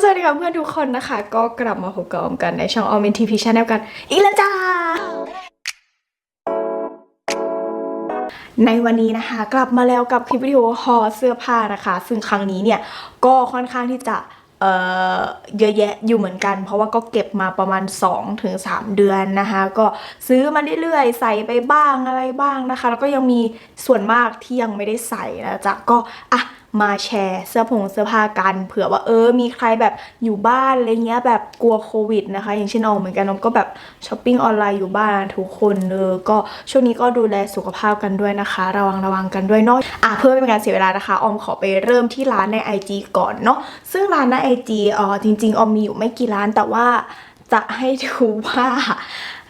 สวัสดีค่ะเพื่อนทุกคนนะคะ ก็กลับมาพบกับออมกันในช่องออมเอ็นทีพีชแนลกัน อีกแล้วจ้า ในวันนี้นะคะ กลับมาแล้วกับคลิปวิดีโอฮอเสื้อผ้านะคะ ซึ่งครั้งนี้เนี่ย ก็ค่อนข้างที่จะเยอะแยะอยู่เหมือนกัน เพราะว่าก็เก็บมาประมาณ 2-3ถึง3เดือนนะคะ ก็ซื้อมาเรื่อยๆ ใส่ไปบ้างอะไรบ้างนะคะ แล้วก็ยังมีส่วนมากที่ยังไม่ได้ใส่นะจ๊ะก็อะ มาแชร์เสื้อผงเสื้อผ้ากันเผื่อว่าเออมีใครแบบอยู่บ้านอะไรเงี้ยแบบกลัวโควิดนะคะ อย่างเช่นออมเหมือนกันออมก็แบบช้อปปิ้งออนไลน์อยู่บ้านทุกคนเออก็ช่วงนี้ก็ดูแลสุขภาพกันด้วยนะคะ ระวังระวังกันด้วยเนาะอะเพื่อเป็นการเสียเวลานะคะออมขอไปเริ่มที่ร้านใน IG ก่อนเนาะซึ่งร้านใน IG อ๋อจริงๆออมมีอยู่ไม่กี่ร้านแต่ว่าจะให้ดูว่า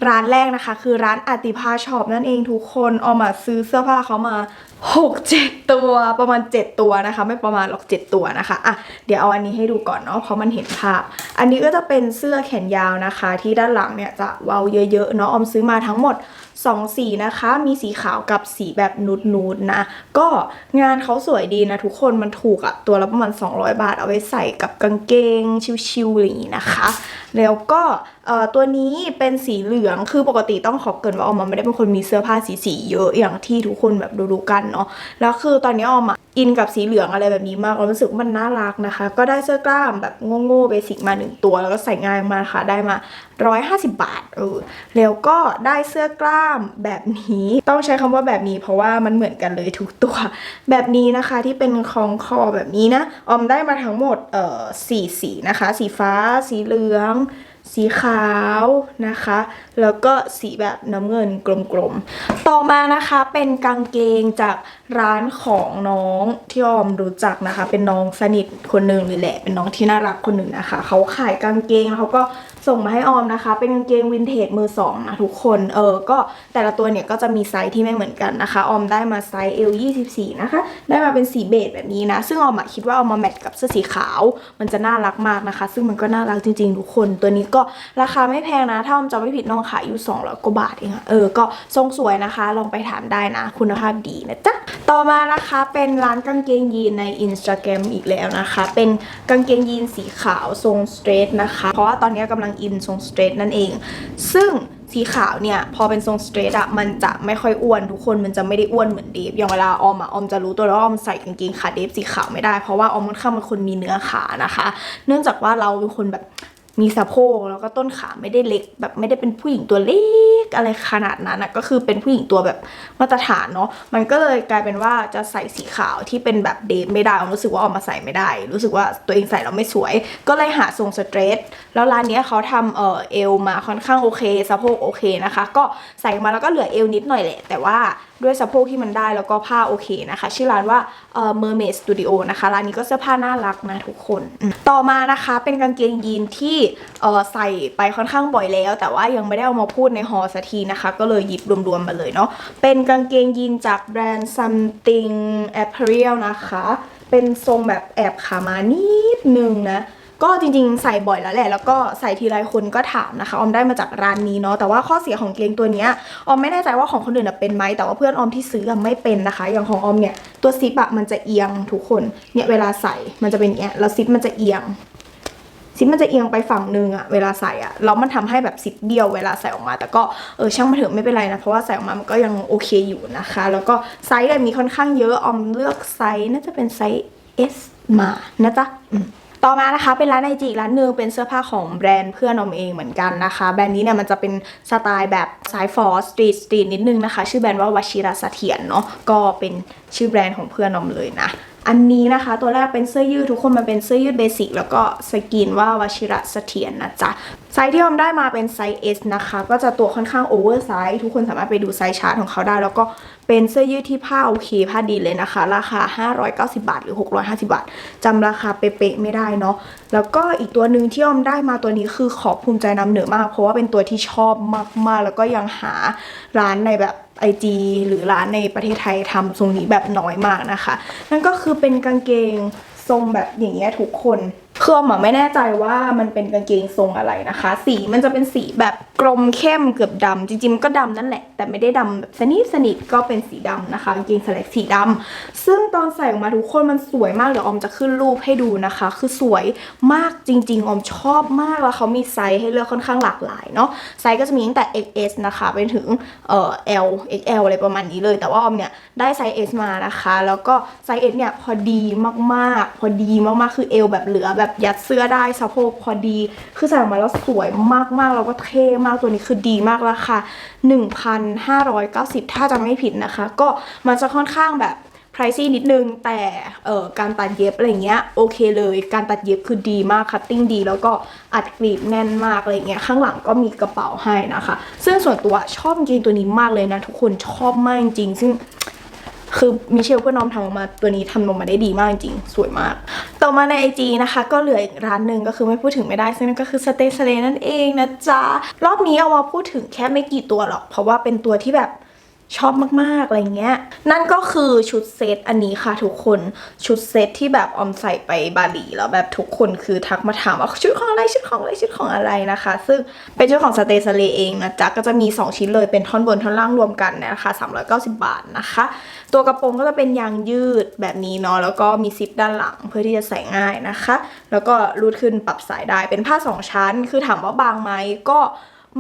ร้านแรกนะคะ คือร้านอติภาช็อปนั่นเองทุกคนออมาซื้อเสื้อผ้าเขามา 6 7 ตัวประมาณ 7 ตัวนะคะ ไม่ประมาณหรอก7ตัวนะคะอะเดี๋ยวเอาอันนี้ให้ดูก่อนเนาะเพราะมันเห็นภาพ อันนี้ก็จะเป็นเสื้อแขนยาวนะคะ ที่ด้านหลังเนี่ยจะเว้าเยอะๆเนาะออมซื้อมาทั้งหมด2 สีนะคะ มีสีขาวกับสีแบบนูดนูดนะ ก็งานเขาสวยดีนะทุกคนมันถูกอะตัวละประมาณ 200 บาทเอาไว้ใส่กับกางเกงชิวๆอะไรอย่างนี้นะคะ แล้วก็ตัวนี้เป็นสีเหลืองคือปกติต้องขอเกินว่าออมาไม่ได้เป็นคนมีเสื้อผ้าสีสีๆเยอะอย่างที่ทุกคนแบบดูๆกันเนาะแล้วคือตอนนี้ออมอะอินกับสีเหลืองอะไรแบบนี้มากเรารู้สึกว่ามันน่ารักนะคะ ก็ได้เสื้อกล้ามแบบโง่ๆเบสิกมาหนึ่งตัว แล้วก็ใส่ง่ายมาค่ะ ได้มา 150 บาทเออแล้วก็ได้เสื้อกล้ามแบบนี้ ต้องใช้คำว่าแบบนี้ เพราะว่ามันเหมือนกันเลยทุกตัว แบบนี้นะคะที่เป็นคลองคอแบบนี้นะ ออมได้มาทั้งหมดเอ่อสี่สีนะคะ สีฟ้า สีเหลือง สีขาวนะคะ แล้วก็สีแบบน้ำเงินกลมๆ ต่อมานะคะเป็นกางเกงจากร้านของน้องที่ออมรู้จักนะคะ เป็นน้องสนิทคนหนึ่งเลยแหละ เป็นน้องที่น่ารักคนหนึ่งนะคะ เขาขายกางเกงแล้วเขาก็ ส่งมาให้ออมนะคะ เป็นกางเกงวินเทจมือสองนะทุกคน เออ ก็แต่ละตัวเนี่ยก็จะมีไซส์ที่ไม่เหมือนกันนะคะ ออมได้มาไซส์ L 24นะคะ ได้มาเป็นสีเบจแบบนี้นะ ซึ่งออมคิดว่าเอามาแมทกับเสื้อสีขาว มันจะน่ารักมากนะคะ ซึ่งมันก็น่ารักจริงๆทุกคน ตัวนี้ก็ราคาไม่แพงนะ ถ้าออมจำไม่ผิดน้องขายอยู่200กว่าบาทเองอะเออ ก็ทรงสวยนะคะ ลองไปถามได้นะ คุณภาพดีนะจ๊ะ ต่อมานะคะเป็นร้านกางเกงยีนใน Instagram อีกแล้วนะคะ เป็นกางเกงยีนสีขาวทรงสเตรทนะคะ เพราะว่าตอนนี้กำลังอินทรงสเตรทนั่นเอง ซึ่งสีขาวเนี่ยพอเป็นทรงสเตรทอะมันจะไม่ค่อยอ้วนทุกคนมันจะไม่ได้อ้วนเหมือนเดฟอย่างเวลาออมอะออมจะรู้ตัวแล้วออมใส่กางเกงขาเดฟสีขาวไม่ได้เพราะว่าออมค่อนข้างเป็นคนมีเนื้อขานะคะ เนื่องจากว่าเราเป็นคนแบบ มีสะโพกแล้วก็ต้นขาไม่ได้เล็ก แบบไม่ได้เป็นผู้หญิงตัวเล็กอะไรขนาดนั้นนะก็คือเป็นผู้หญิงตัวแบบมาตรฐานเนาะมันก็เลยกลายเป็นว่าจะใส่สีขาวที่เป็นแบบเดทไม่ได้รู้สึกว่าออกมาใส่ไม่ได้ รู้สึกว่าตัวเองใส่แล้วไม่สวย ก็เลยหาทรงสเตรทแล้วร้านนี้เขาทำเออเอวมาค่อนข้างโอเคสะโพกโอเคนะคะ ก็ใส่มาแล้วก็เหลือเอวนิดหน่อยแหละแต่ว่าด้วยสะโพกที่มันได้แล้วก็ผ้าโอเคนะคะ ชื่อร้านว่าเอ่อ Mermaid Studio นะคะร้านนี้ก็เสื้อผ้าน่ารักนะทุกคน ต่อมานะคะเป็นกางเกงยีนที่เอ่อใส่ไปค่อนข้างบ่อยแล้ว แต่ว่ายังไม่ได้เอามาพูดในฮอสักทีนะคะ ก็เลยหยิบรวมๆมาเลยเนาะเป็นกางเกงยีนจากแบรนด์ something apparel นะคะ เป็นทรงแบบแอบขามานิดนึงนะ ก็จริงๆ ใส่บ่อยแล้วแหละ แล้วก็ใส่ทีไรคนก็ถามนะคะ ออมได้มาจากร้านนี้เนาะ แต่ว่าข้อเสียของเกงตัวนี้ออมไม่แน่ใจว่าของคนอื่นนะเป็นไหม แต่ว่าเพื่อนออมที่ซื้อไม่เป็นนะคะ อย่างของออมเนี่ย ตัวซิปอะมันจะเอียงทุกคน เนี่ยเวลาใส่มันจะเป็นอย่างเงี้ย แล้วซิปมันจะเอียง ซิปมันจะเอียงไปฝั่งนึงอะเวลาใส่อะแล้วมันทำให้แบบซิปเบี้ยวเวลาใส่ออกมา แต่ก็เออช่างมาเถอะไม่เป็นไรนะ เพราะว่าใส่ออกมา มันก็ยังโอเคอยู่นะคะ แล้วก็ไซส์มีค่อนข้างเยอะ ออมเลือกไซส์น่าจะเป็นไซส์ S มา นะจ๊ะอืม ต่อมานะคะเป็นร้านไอจีร้านหนึ่งเป็นเสื้อผ้าของแบรนด์เพื่อนอมเองเหมือนกันนะคะ แบรนด์นี้เนี่ยมันจะเป็นสไตล์แบบสายฟอร์สตรีทสตรีทนิดนึงนะคะ ชื่อแบรนด์ว่าวชิระเสถียรเนาะก็เป็นชื่อแบรนด์ของเพื่อนอมเลยนะ อันนี้นะคะตัวแรกเป็นเสื้อยืดทุกคนมันเป็นเสื้อยืดเบสิกแล้วก็สกรีนว่าวชิระเสถียรนะจ๊ะไซส์ที่ออมได้มาเป็นไซส์ S นะคะ ก็จะตัวค่อนข้างโอเวอร์ไซส์ทุกคนสามารถไปดูไซส์ชาร์ตของเขาได้ แล้วก็เป็นเสื้อยืดที่ผ้าโอเคผ้าดีเลยนะคะ ราคา 590 บาท หรือ 650 บาทจำราคาเป๊ะๆไม่ได้เนาะแล้วก็อีกตัวหนึ่งที่ออมได้มาตัวนี้คือขอบภูมิใจนำเหนือมาก เพราะว่าเป็นตัวที่ชอบมากๆ แล้วก็ยังหาร้านในแบบ ไอจีหรือร้านในประเทศไทยทำทรงนี้แบบน้อยมากนะคะ นั่นก็คือเป็นกางเกงทรงแบบอย่างเงี้ยทุกคน คือออมอะไม่แน่ใจว่ามันเป็นกางเกงทรงอะไรนะคะ สีมันจะเป็นสีแบบกรมเข้มเกือบดำจริงๆมันก็ดำนั่นแหละ แต่ไม่ได้ดำแบบสนิทสนิทก็เป็นสีดำนะคะกางเกงสแลกสีดำซึ่งตอนใส่ออกมาทุกคนมันสวยมากเดี๋ยวออมจะขึ้นรูปให้ดูนะคะ คือสวยมากจริง ๆ ออมชอบมากแล้วเขามีไซส์ให้เลือกค่อนข้างหลากหลายเนาะไซส์ก็จะมีตั้งแต่ XS นะคะไปถึงเอ่อ L XL อะไรประมาณนี้เลย แต่ว่าออมเนี่ยได้ไซส์ S มานะคะ แล้วก็ไซส์ S เนี่ยพอดีมากๆ พอดีมากๆคือเอวแบบเหลือแบบแบบยัดเสื้อได้สะโพกพอดี คือใส่ออกมาแล้วสวยมากๆ แล้วก็เท่มากตัวนี้คือดีมากราคา1,590 ถ้าจะไม่ผิดนะคะ ก็มันจะค่อนข้างแบบ p r i ซี่นิดนึง แต่เอ่อการตัดเย็บอะไรเงี้ยโอเคเลย การตัดเย็บคือดีมากคัตติ้งดี แล้วก็อัดกรีบแน่นมากอะไรเงี้ยข้างหลังก็มีกระเป๋าให้นะคะ ซึ่งส่วนตัวชอบจริงตัวนี้มากเลยนะ ทุกคนชอบมากจริงซึ่ง คือมิเชลเพื่อนน้องทำออกมาตัวนี้ทำออกมาได้ดีมากจริงสวยมาก ต่อมาในไอจีนะคะ ก็เหลืออีกร้านหนึ่งก็คือไม่พูดถึงไม่ได้ซึ่งนั่นก็คือสเตสเลนั่นเองนะจ๊ะ รอบนี้เอามาพูดถึงแค่ไม่กี่ตัวหรอก เพราะว่าเป็นตัวที่แบบ ชอบมากๆอะไรเงี้ย นั่นก็คือชุดเซตอันนี้ค่ะทุกคนชุดเซตที่แบบออมใส่ไปบาหลีแล้วแบบทุกคนคือทักมาถามว่าชุดของอะไรชุดของอะไรชุดของอะไรนะคะ ซึ่งเป็นชุดของสเต y สเลเองนะจ๊ะก็จะมี 2 ชิ้นเลยเป็นท่อนบนท่อนล่างรวมกันนะคะ390 บาทนะคะ ตัวกระโปรงก็จะเป็นยางยืดแบบนี้เนาะแล้วก็มีซิปด้านหลังเพื่อที่จะใส่ง่ายนะคะ แล้วก็รูดขึ้นปรับสายได้เป็นผ้าสองชั้น คือถามว่าบางไหมก็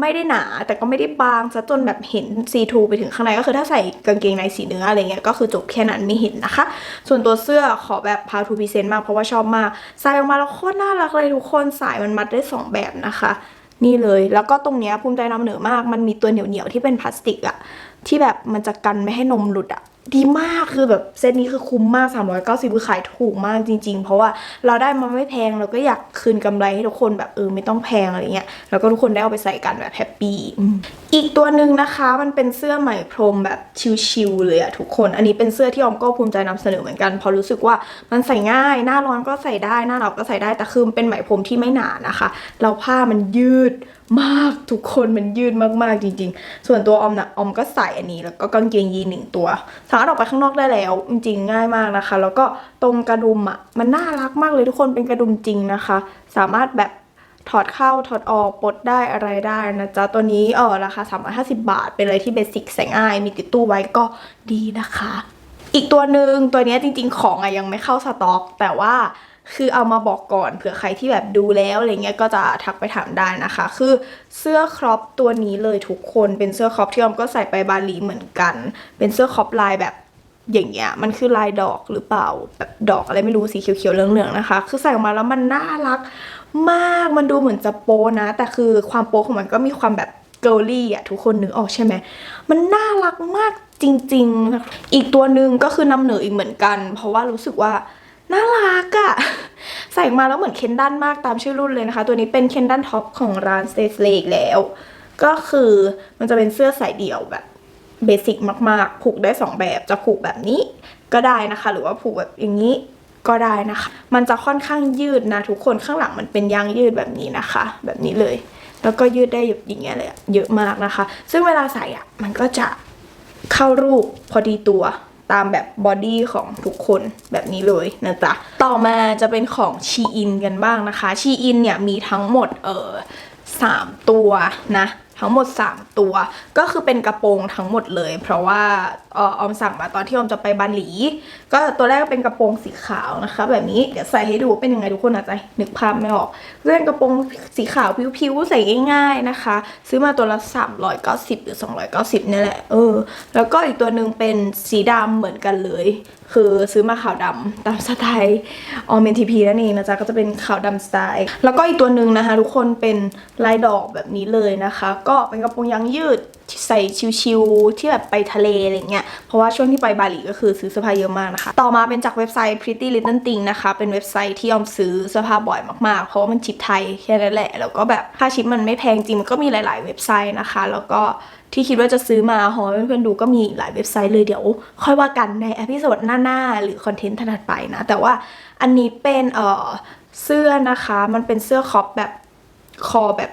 ไม่ได้หนาแต่ก็ไม่ได้บางซะจนแบบเห็นซีทูไปถึงข้างในก็คือถ้าใส่กางเกงในสีเนื้ออะไรเงี้ยก็คือจบแค่นั้นไม่เห็นนะคะ ส่วนตัวเสื้อขอแบบพาทูพิเซนต์มากเพราะว่าชอบมากใส่ออกมาแล้วโคตรน่ารักเลยทุกคนสายมันมัดได้สองแบบนะคะ นี่เลยแล้วก็ตรงเนี้ยภูมิใจนำเหนือมาก มันมีตัวเหนียวๆที่เป็นพลาสติกอะที่แบบมันจะกันไม่ให้นมหลุดอะ ดีมากคือแบบเซตนี้คือคุ้มมาก 390คือขายถูกมากจริง ๆ เพราะว่าเราได้มาไม่แพงเราก็อยากคืนกำไรให้ทุกคนแบบเออไม่ต้องแพงอะไรเงี้ยแล้วก็ทุกคนได้เอาไปใส่กันแบบแฮปปี้อีกตัวหนึ่งนะคะมันเป็นเสื้อไหมพรมแบบชิลๆเลยอะทุกคน อันนี้เป็นเสื้อที่ออมก็ภูมิใจนำเสนอเหมือนกันเพราะรู้สึกว่ามันใส่ง่าย หน้าร้อนก็ใส่ได้หน้าหนาวก็ใส่ได้แต่คือเป็นไหมพรมที่ไม่หนานะคะแล้วผ้ามันยืดมากทุกคนมันยืดมากๆจริง ๆ ส่วนตัวออมนะออมก็ใส่อันนี้แล้วก็กางเกงยีนหนึ่งตัวสามารถออกไปข้างนอกได้แล้ว จริงๆ ง่ายมากนะคะ แล้วก็ตรงกระดุมอะมันน่ารักมากเลยทุกคนเป็นกระดุมจริงนะคะ สามารถแบบถอดเข้าถอดออกปลดได้อะไรได้นะจ๊ะ ตัวนี้เออราคา 350 บาท เป็นอะไรที่เบสิกแสง่ายมีติดตู้ไว้ก็ดีนะคะ อีกตัวหนึ่งตัวนี้จริงๆ ของอะยังไม่เข้าสต็อก แต่ว่า คือเอามาบอกก่อนเผื่อใครที่แบบดูแล้วอะไรเงี้ยก็จะทักไปถามได้นะคะ คือเสื้อครอปตัวนี้เลยทุกคนเป็นเสื้อครอปที่ออมก็ใส่ไปบาหลีเหมือนกัน เป็นเสื้อครอปลายแบบอย่างเงี้ยมันคือลายดอกหรือเปล่าแบบดอกอะไรไม่รู้สีเขียวๆเหลืองๆนะคะ คือใส่ออกมาแล้วมันน่ารักมากมันดูเหมือนจะโปนะ แต่คือความโปของมันก็มีความแบบเกิร์ลี่อะทุกคนนึกออกใช่ไหมมันน่ารักมากจริง ๆ อีกตัวหนึ่งก็คือนำเหนืออีกเหมือนกัน เพราะว่ารู้สึกว่า น่ารักอะใส่มาแล้วเหมือนเคนดันมากตามชื่อรุ่นเลยนะคะ ตัวนี้เป็นเคนดันท็อปของร้านสเตสเลกแล้ว ก็คือมันจะเป็นเสื้อสายเดี่ยวแบบเบสิกมากๆ ผูกได้สองแบบจะผูกแบบนี้ก็ได้นะคะ หรือว่าผูกแบบอย่างนี้ก็ได้นะคะ มันจะค่อนข้างยืดนะ ทุกคนข้างหลังมันเป็นยางยืดแบบนี้นะคะ แบบนี้เลย แล้วก็ยืดได้อย่างเงี้ยเลยเยอะมากนะคะ ซึ่งเวลาใส่อะมันก็จะเข้ารูปพอดีตัว ตามแบบบอดี้ของทุกคนแบบนี้เลยนะจ๊ะ ต่อมาจะเป็นของชีอินกันบ้างนะคะ ชีอินเนี่ยมีทั้งหมดเออสามตัวนะ ทั้งหมด 3 ตัว ก็คือเป็นกระโปรงทั้งหมดเลย เพราะว่า ออมสั่งมาตอนที่ออมจะไปบาหลี ก็ตัวแรกก็เป็นกระโปรงสีขาวนะคะ แบบนี้เดี๋ยวใส่ให้ดูเป็นยังไงทุกคนอาจจะนึกภาพไม่ออกเรื่องกระโปรงสีขาวผิวๆใส่ง่ายๆนะคะ ซื้อมาตัวละ 390 หรือ 290เนี่ยแหละเออแล้วก็อีกตัวหนึ่งเป็นสีดำเหมือนกันเลย คือซื้อมาขาวดำตามสไตล์ออมเมนทีพีนั่นเองนะจ๊ะก็จะเป็นขาวดำสไตล์แล้วก็อีกตัวหนึ่งนะคะ ทุกคนเป็นลายดอกแบบนี้เลยนะคะ ก็เป็นกระโปรงยางยืดใส่ชิวๆที่แบบไปทะเลอะไรเงี้ย เพราะว่าช่วงที่ไปบาหลีก็คือซื้อเสื้อผ้าเยอะมากนะคะ ต่อมาเป็นจากเว็บไซต์ Pretty Little Thing นะคะ เป็นเว็บไซต์ที่ยอมซื้อเสื้อผ้าบ่อยมากๆ เพราะว่ามันชิปไทยแค่นั้นแหละ แล้วก็แบบค่าชิปมันไม่แพงจริง มันก็มีหลาย ๆ เว็บไซต์นะคะ แล้วก็ที่คิดว่าจะซื้อมาหอเพื่อนๆดูก็มีหลายเว็บไซต์เลยเดี๋ยว ค่อยว่ากันในอพิโซดหน้าๆ หรือคอนเทนต์ถัดไปนะ แต่ว่าอันนี้เป็นเอ่อเสื้อนะคะ มันเป็นเสื้อคอปแบบคอแบบ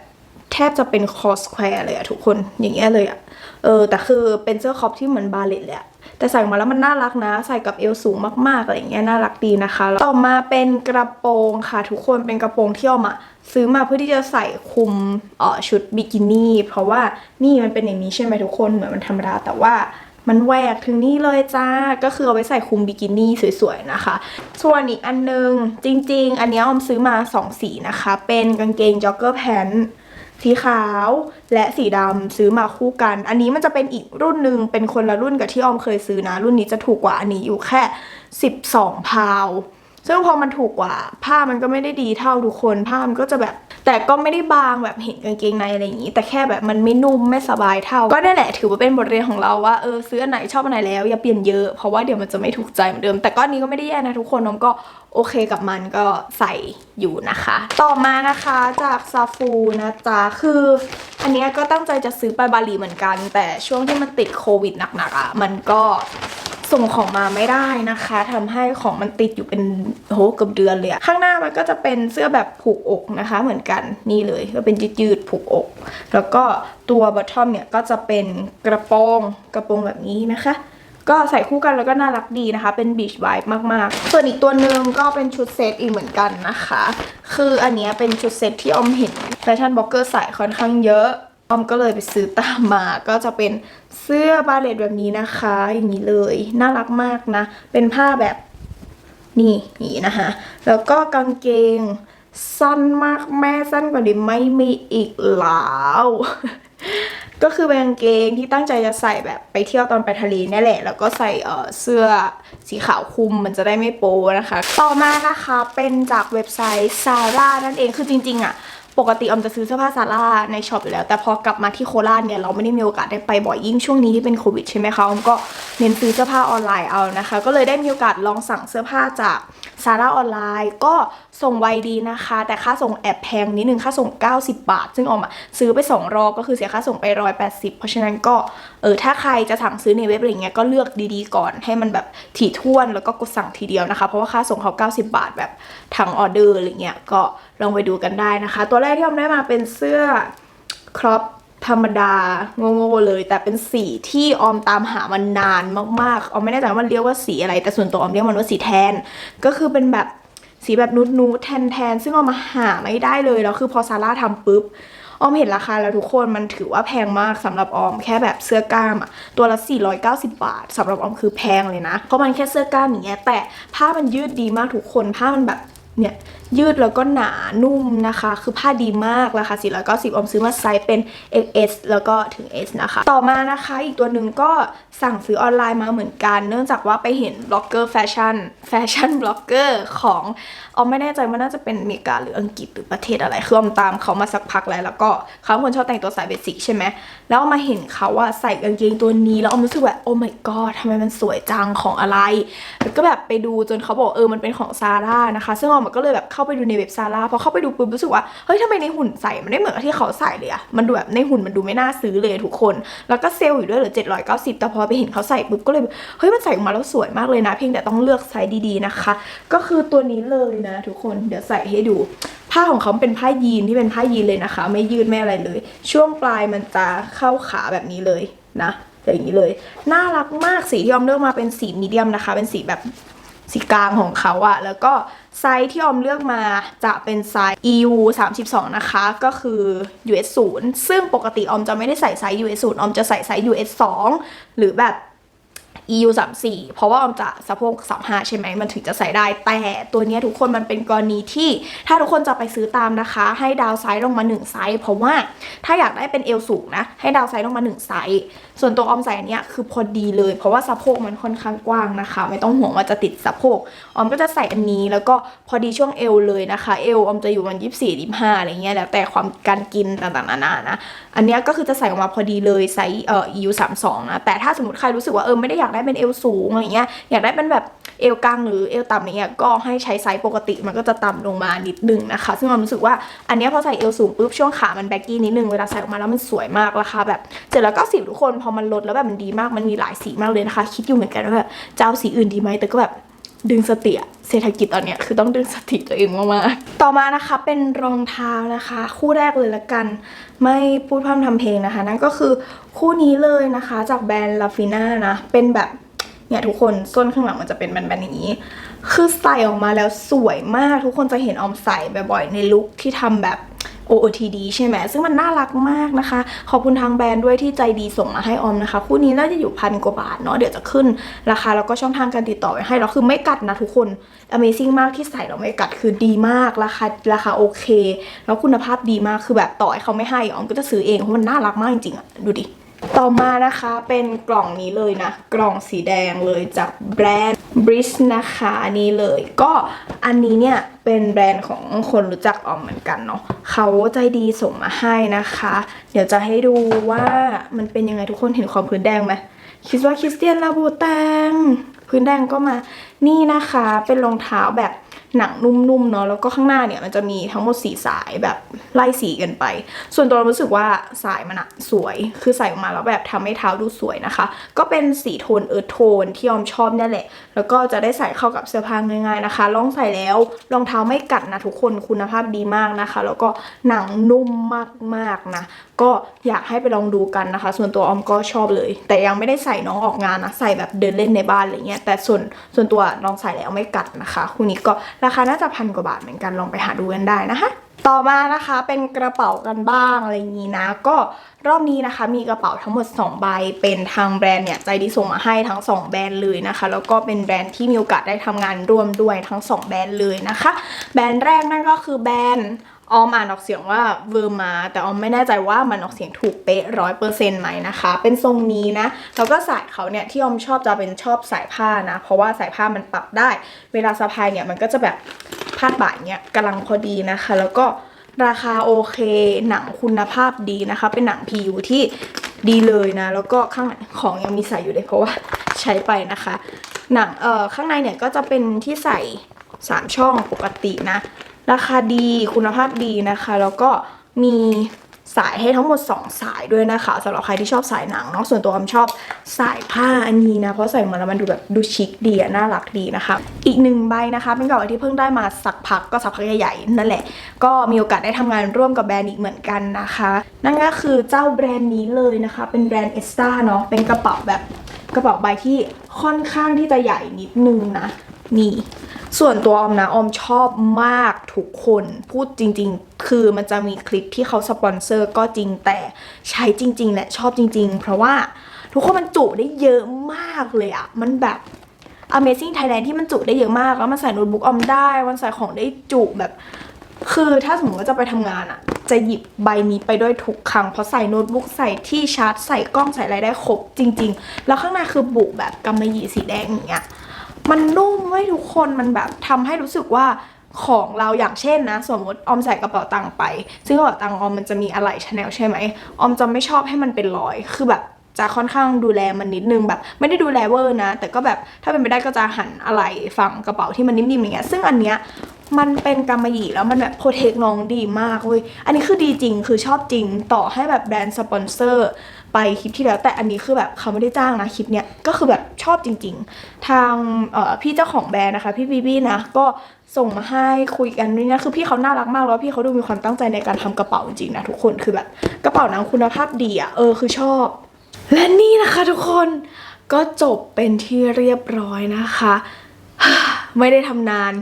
แทบจะเป็นคอสแควร์เลยอะทุกคนอย่างเงี้ยเลยอะเออแต่คือเป็นเสื้อคอปที่เหมือนบาเลตเลยอะแต่ใส่มาแล้วมันน่ารักนะ ใส่กับเอวสูงมากๆอะไรอย่างเงี้ยน่ารักดีนะคะแล้วต่อมาเป็นกระโปรงค่ะ ทุกคนเป็นกระโปรงที่เอามาซื้อมาเพื่อที่จะใส่คุมเอ่อชุดบิกินี่เพราะว่านี่มันเป็นอย่างนี้ใช่ไหมทุกคนเหมือนมันธรรมดาแต่ว่ามันแหวกถึงนี่เลยจ้า ก็คือเอาไว้ใส่คุมบิกินี่สวยๆนะคะ ส่วนอีกอันนึงจริง ๆ อันนี้ออมซื้อมาสองสีนะคะ เป็นกางเกงจ็อกเกอร์แพน สีขาวและสีดำซื้อมาคู่กัน อันนี้มันจะเป็นอีกรุ่นหนึ่งเป็นคนละรุ่นกับที่ออมเคยซื้อนะ รุ่นนี้จะถูกกว่าอันนี้อยู่แค่ 12 พาว ซึ่งพอมันถูกกว่า ผ้ามันก็ไม่ได้ดีเท่าทุกคน ผ้ามันก็จะแบบ แต่ก็ไม่ได้บางแบบเห็นกางเกงในอะไรอย่างนี้ แต่แค่แบบมันไม่นุ่มไม่สบายเท่า ก็นั่นแหละถือว่าเป็นบทเรียนของเราว่าเออซื้ออันไหนชอบอันไหนแล้วอย่าเปลี่ยนเยอะเพราะว่าเดี๋ยวมันจะไม่ถูกใจเหมือนเดิม แต่ก็อันนี้ก็ไม่ได้แย่นะทุกคนน้องก็โอเคกับมันก็ใส่อยู่นะคะ ต่อมานะคะจากซาฟูนะจ๊ะคืออันนี้ก็ตั้งใจจะซื้อไปบาหลีเหมือนกัน แต่ช่วงที่มันติดโควิดหนักๆอะมันก็ ส่งของมาไม่ได้นะคะทำให้ของมันติดอยู่เป็นโหเกือบเดือนเลยอะข้างหน้ามันก็จะเป็นเสื้อแบบผูกอกนะคะ เหมือนกันนี่เลยก็เป็นยืดๆผูกอก แล้วก็ตัวบอททอมเนี่ยก็จะเป็นกระโปรงกระโปรงแบบนี้นะคะก็ใส่คู่กันแล้วก็น่ารักดีนะคะ เป็นบีชไวท์มาก ๆ ส่วนอีกตัวหนึ่งก็เป็นชุดเซตอีกเหมือนกันนะคะ คืออันนี้เป็นชุดเซตที่ออมเห็นแฟชั่นบล็อกเกอร์ใส่ค่อนข้างเยอะ ออมก็เลยไปซื้อตามมาก็จะเป็นเสื้อบาเลตแบบนี้นะคะ อย่างนี้เลยน่ารักมากนะ เป็นผ้าแบบนี่นี่นะคะ แล้วก็กางเกงสั้นมากแม่สั้นกว่านี้ไม่มีอีกแล้วก็คือเป็นกางเกงที่ตั้งใจจะใส่แบบไปเที่ยวตอนไปทะเลนี่แหละ แล้วก็ใส่เสื้อสีขาวคุมมันจะได้ไม่โป๊นะคะ ต่อมานะคะเป็นจากเว็บไซต์ซาร่านั่นเองคือจริงๆอะ ปกติออมจะซื้อเสื้อผ้าซาร่าในช็อปอยู่แล้ว แต่พอกลับมาที่โคราชเนี่ยเราไม่ได้มีโอกาสได้ไปบ่อยยิ่งช่วงนี้ที่เป็นโควิดใช่ไหมคะออมก็เน้นซื้อเสื้อผ้าออนไลน์เอานะคะ ก็เลยได้มีโอกาสลองสั่งเสื้อผ้าจากซาร่าออนไลน์ก็ส่งไวดีนะคะ แต่ค่าส่งแอบแพงนิดนึงค่าส่ง 90 บาท ซึ่งออมซื้อไป 2 รอบก็คือเสียค่าส่งไป 180 เพราะฉะนั้นก็เออถ้าใครจะสั่งซื้อในเว็บอะไรเงี้ยก็เลือกดีๆก่อนให้มันแบบถี่ถ้วนแล้วก็กดสั่งทีเดียวนะคะ เพราะว่าค่าส่งเขา 90 บาทแบบทั้งออเดอร์อะไรเงี้ยก็ลองไปดูกันได้นะคะ ตัวแรกที่ออมได้มาเป็นเสื้อครอปธรรมดาโง่ๆเลย แต่เป็นสีที่ออมตามหามันนานมากๆออมไม่แน่ใจว่ามันเรียกว่าสีอะไร แต่ส่วนตัวออมเรียกมันว่าสีแทน ก็คือเป็นแบบสีแบบนูดนูดแทนแทนๆซึ่งออมมาหาไม่ได้เลยแล้วคือพอซาร่าทำปุ๊บออมเห็นราคาแล้วทุกคนมันถือว่าแพงมากสำหรับออมแค่แบบเสื้อกล้ามอะตัวละ 490 บาทสำหรับออมคือแพงเลยนะ เพราะมันแค่เสื้อกล้ามอย่างเงี้ยแต่ผ้ามันยืดดีมากทุกคนผ้ามันแบบเนี่ย ยืดแล้วก็หนานุ่มนะคะ คือผ้าดีมากราคา490ออมซื้อมาไซส์เป็น XS แล้วก็ถึง S นะคะ ต่อมานะคะอีกตัวหนึ่งก็สั่งซื้อออนไลน์มาเหมือนกัน เนื่องจากว่าไปเห็นบล็อกเกอร์แฟชั่นแฟชั่นบล็อกเกอร์ของออมไม่แน่ใจว่าน่าจะเป็นอเมริกาหรืออังกฤษหรือประเทศอะไรคือออมตามเขามาสักพักแล้ว แล้วก็เขาคนชอบแต่งตัวสายเบสิกใช่ไหมแล้วมาเห็นเขาว่าใส่กางเกงตัวนี้แล้วออมรู้สึกแบบโอ้ my god ทำไมมันสวยจังของอะไรแล้วก็แบบไปดูจนเขาบอกเออมันเป็นของซาร่านะคะ ซึ่งออมก็เลยแบบเข้าไปดูในเว็บซาร่าพอเข้าไปดูปุ๊บรู้สึกว่าเฮ้ยทำไมในหุ่นใส่มันไม่เหมือนกับที่เขาใส่เลยอะมันดูแบบในหุ่นมันดูไม่น่าซื้อเลยทุกคน แล้วก็เซลล์อยู่ด้วยเหลือ790 แต่พอไปเห็นเขาใส่ปุ๊บก็เลยเฮ้ยมันใส่ออกมาแล้วสวยมากเลยนะ เพียงแต่ต้องเลือกไซส์ดีๆนะคะ ก็คือตัวนี้เลยนะ ทุกคนเดี๋ยวใส่ให้ดู ผ้าของเขาเป็นผ้ายีนที่เป็นผ้ายีนเลยนะคะ ไม่ยืดไม่อะไรเลย ช่วงปลายมันจะเข้าขาแบบนี้เลยนะอย่างนี้เลย น่ารักมากสีที่ออมเลือกมาเป็นสีมีเดียมนะคะ เป็นสีแบบ สีกลางของเขาอะแล้วก็ไซส์ที่ออมเลือกมาจะเป็นไซส์ EU 32 นะคะ ก็คือ US 0ซึ่งปกติออมจะไม่ได้ใส่ไซส์ US 0ออมจะใส่ไซส์ US 2หรือแบบ EU 34เพราะว่าออมจะสะโพก35ใช่ไหมมันถึงจะใส่ได้ แต่ตัวนี้ทุกคนมันเป็นกรณีที่ถ้าทุกคนจะไปซื้อตามนะคะ ให้ดาวไซส์ลงมา 1 ไซส์ เพราะว่าถ้าอยากได้เป็นเอวสูงนะ ให้ดาวไซส์ลงมา 1 ไซส์ ส่วนตัวออมใส่อันเนี้ยคือพอดีเลย เพราะว่าสะโพกมันค่อนข้างกว้างนะคะ ไม่ต้องห่วงว่าจะติดสะโพกออมก็จะใส่อันนี้แล้วก็พอดีช่วงเอวเลยนะคะเอวออมจะอยู่มันยี่สี่ยี่ห้าอะไรเงี้ยแล้วแต่ความการกินต่างๆนานานะอันเนี้ยก็คือจะใส่ออกมาพอดีเลยไซส์เอ่อ EU 3 2นะแต่ถ้าสมมติใครรู้สึกว่าเออไม่ได้อยากได้เป็นเอวสูงอะไรเงี้ยอยากได้เป็นแบบเอวกลางหรือเอวต่ำอะไรเงี้ยก็ให้ใช้ไซส์ปกติมันก็จะต่ำลงมานิดนึงนะคะ ซึ่งออมรู้สึกว่าอันเนี้ยพอใส่เอวสูงปุ๊บช่วงขามันแบกกี้นิดนึงเวลาใส่ออกมาแล้วมันสวยมากราคาแบบเจ็ดร้อยเก้าสิบทุกคนพอมันลดแล้วแบบมันดีมากมันมีหลายสีมากเลยนะคะ คิดอยู่เหมือนกันว่าแบบจะเอาสีอื่นดีไหมแต่ก็แบบดึงสติอะเศรษฐกิจตอนเนี้ยคือต้องดึงสติตัวเองมากๆต่อมานะคะเป็นรองเท้านะคะ คู่แรกเลยละกัน ไม่พูดพร่ำทำเพลงนะคะ นั่นก็คือคู่นี้เลยนะคะ จากแบรนด์ลาฟิน่านะ เป็นแบบเนี่ยทุกคนส้นข้างหลังมันจะเป็นแบบนี้ คือใส่ออกมาแล้วสวยมากทุกคนจะเห็นออมใส่บ่อยๆในลุคที่ทำแบบ OOTD ใช่ไหมซึ่งมันน่ารักมากนะคะ ขอบคุณทางแบรนด์ด้วยที่ใจดีส่งมาให้ออมนะคะ คู่นี้น่าจะอยู่พันกว่าบาทเนาะเดี๋ยวจะขึ้นราคาแล้วก็ช่องทางการติดต่อไว้ให้แล้วคือไม่กัดนะทุกคน Amazing มากที่ใส่แล้วไม่กัดคือดีมากราคาราคาโอเค แล้วคุณภาพดีมากคือแบบต่อให้เขาไม่ให้ออมก็จะซื้อเองเพราะมันน่ารักมากจริงๆอะดูดิต่อมานะคะเป็นกล่องนี้เลยนะ กล่องสีแดงเลยจากแบรนด์ บริสนะคะอันนี้เลยก็อันนี้เนี่ยเป็นแบรนด์ของคนรู้จักออมเหมือนกันเนาะเขาใจดีส่งมาให้นะคะ เดี๋ยวจะให้ดูว่ามันเป็นยังไงทุกคนเห็นความพื้นแดงไหมคิดว่าคริสเตียนลาบูแตงพื้นแดงก็มานี่นะคะเป็นรองเท้าแบบ หนังนุ่มๆเนาะแล้วก็ข้างหน้าเนี่ยมันจะมีทั้งหมดสีสายแบบไล่สีกันไป ส่วนตัวเรารู้สึกว่าสายมันอะสวย คือใส่ออกมาแล้วแบบทำให้เท้าดูสวยนะคะ ก็เป็นสีโทนเอิร์ธโทนที่ยอมชอบนี่แหละ แล้วก็จะได้ใส่เข้ากับเสื้อผ้าง่ายๆนะคะ ลองใส่แล้วรองเท้าไม่กัดนะทุกคนคุณภาพดีมากนะคะ แล้วก็หนังนุ่มมากๆนะ ก็อยากให้ไปลองดูกันนะคะ ส่วนตัวออมก็ชอบเลย แต่ยังไม่ได้ใส่น้องออกงานนะใส่แบบเดินเล่นในบ้านอะไรเงี้ยแต่ส่วนส่วนตัวลองใส่แล้วไม่กัดนะคะคู่นี้ก็ราคาน่าจะพันกว่าบาทเหมือนกันลองไปหาดูกันได้นะคะ ต่อมานะคะเป็นกระเป๋ากันบ้างอะไรอย่างนี้นะ ก็รอบนี้นะคะมีกระเป๋าทั้งหมด 2 ใบ เป็นทางแบรนด์เนี่ยใจดีส่งมาให้ทั้ง 2 แบรนด์เลยนะคะ แล้วก็เป็นแบรนด์ที่มีโอกาสได้ทำงานร่วมด้วยทั้ง 2 แบรนด์เลยนะคะ แบรนด์แรกนั่นก็คือแบรนด์ ออมอ่านออกเสียงว่าเวอร์มา แต่ออมไม่แน่ใจว่ามันออกเสียงถูกเป๊ะร้อยเปอร์เซ็นต์ไหมนะคะ เป็นทรงนี้นะ แล้วก็สายเขาเนี่ยที่ออมชอบจะเป็นชอบสายผ้านะ เพราะว่าสายผ้ามันปรับได้ เวลาสะพายเนี่ยมันก็จะแบบพาดบ่ายเนี่ยกำลังพอดีนะคะ แล้วก็ราคาโอเค หนังคุณภาพดีนะคะ เป็นหนัง PU ที่ดีเลยนะ แล้วก็ข้างในของยังมีใส่อยู่เลยเพราะว่าใช้ไปนะคะ หนังเอ่อข้างในเนี่ยก็จะเป็นที่ใส่สามช่องปกตินะ ราคาดีคุณภาพดีนะคะ แล้วก็มีสายให้ทั้งหมด 2 สายด้วยนะคะสำหรับใครที่ชอบสายหนังเนาะส่วนตัวออมชอบสายผ้าอันนี้นะ เพราะใส่มาแล้วมันดูแบบดูชิคดีอะน่ารักดีนะคะ อีกหนึ่งใบนะคะเป็นกระเป๋าที่เพิ่งได้มาสักพักก็สักพักใหญ่ๆนั่นแหละ ก็มีโอกาสได้ทำงานร่วมกับแบรนด์อีกเหมือนกันนะคะ นั่นก็คือเจ้าแบรนด์นี้เลยนะคะ เป็นแบรนด์เอสตาเนาะเป็นกระเป๋าแบบกระเป๋าใบที่ค่อนข้างที่จะใหญ่นิดนึงนะนี่ ส่วนตัวออมนะออมชอบมากทุกคนพูดจริง ๆ คือมันจะมีคลิปที่เขาสปอนเซอร์ก็จริงแต่ใช้จริง ๆ และชอบจริง ๆ เพราะว่าทุกคนมันจุได้เยอะมากเลยอะมันแบบ Amazing Thailand ที่มันจุได้เยอะมาก แล้วมันใส่โน้ตบุ๊กออมได้มันใส่ของได้จุแบบ คือถ้าสมมติว่าจะไปทำงานอะจะหยิบใบนี้ไปด้วยทุกครั้งเพราะใส่โน้ตบุ๊กใส่ที่ชาร์จใส่กล้องใส่อะไรได้ครบจริง ๆ แล้วข้างในคือบุแบบกำมะหยี่สีแดงอย่างเงี้ย มันนุ่มไว้ทุกคนมันแบบทำให้รู้สึกว่าของเราอย่างเช่นนะ สมมติออมใส่กระเป๋าตังค์ไป ซึ่งกระเป๋าตังค์ออมมันจะมีอะไหล่ชาแนลใช่ไหมออมจะไม่ชอบให้มันเป็นรอยคือแบบจะค่อนข้างดูแลมันนิดนึงแบบไม่ได้ดูแลเวอร์นะ แต่ก็แบบถ้าเป็นไปได้ก็จะหันอะไหล่ฝั่งกระเป๋าที่มันนิ่มๆอย่างเงี้ยซึ่งอันเนี้ยมันเป็นกำมะหยี่แล้วมันแบบโปรเทคน้องดีมากเว้ยอันนี้คือดีจริงคือชอบจริงต่อให้แบบแบรนด์สปอนเซอร์ไปคลิปที่แล้วแต่อันนี้คือแบบเขาไม่ได้จ้างนะคลิปเนี้ยก็คือแบบ ชอบจริง ๆ ทางพี่เจ้าของแบรนด์นะคะ พี่บีบี้นะก็ส่งมาให้คุยกันด้วยนะคือพี่เขาน่ารักมากแล้วพี่เขาดูมีความตั้งใจในการทำกระเป๋าจริงๆนะทุกคนคือแบบกระเป๋านังคุณภาพดีอะเออคือชอบ และนี่นะคะทุกคนก็จบเป็นที่เรียบร้อยนะคะ ไม่ได้ทำนาน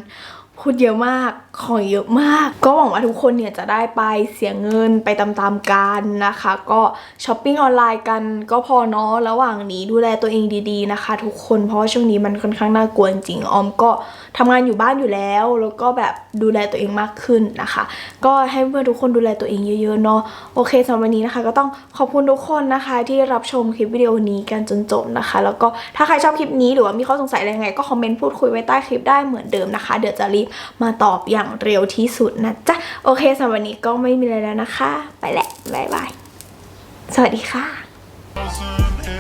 พูดเยอะมาก ของเยอะมาก ก็หวังว่าทุกคนเนี่ยจะได้ไปเสียเงินไปตามๆกันนะคะ ก็ช้อปปิ้งออนไลน์กันก็พอเนาะระหว่างนี้ดูแลตัวเองดีๆนะคะ ทุกคนเพราะว่าช่วงนี้มันค่อนข้างน่ากลัวจริงๆออมก็ทำงานอยู่บ้านอยู่แล้ว แล้วก็แบบดูแลตัวเองมากขึ้นนะคะ ก็ให้เพื่อนทุกคนดูแลตัวเองเยอะๆเนาะโอเคสำหรับวันนี้นะคะ ก็ต้องขอบคุณทุกคนนะคะ ที่รับชมคลิปวิดีโอนี้กันจนจบนะคะ แล้วก็ถ้าใครชอบคลิปนี้หรือว่ามีข้อสงสัยอะไรยังไงก็คอมเมนต์พูดคุยไว้ใต้คลิปได้เหมือนเดิมนะคะ เดี๋ยวจะรีบมาตอบอย่างเร็วที่สุดนะจ๊ะ โอเคสำหรับวันนี้ก็ไม่มีอะไรแล้วนะคะ ไปแหละบ๊ายบาย สวัสดีค่ะ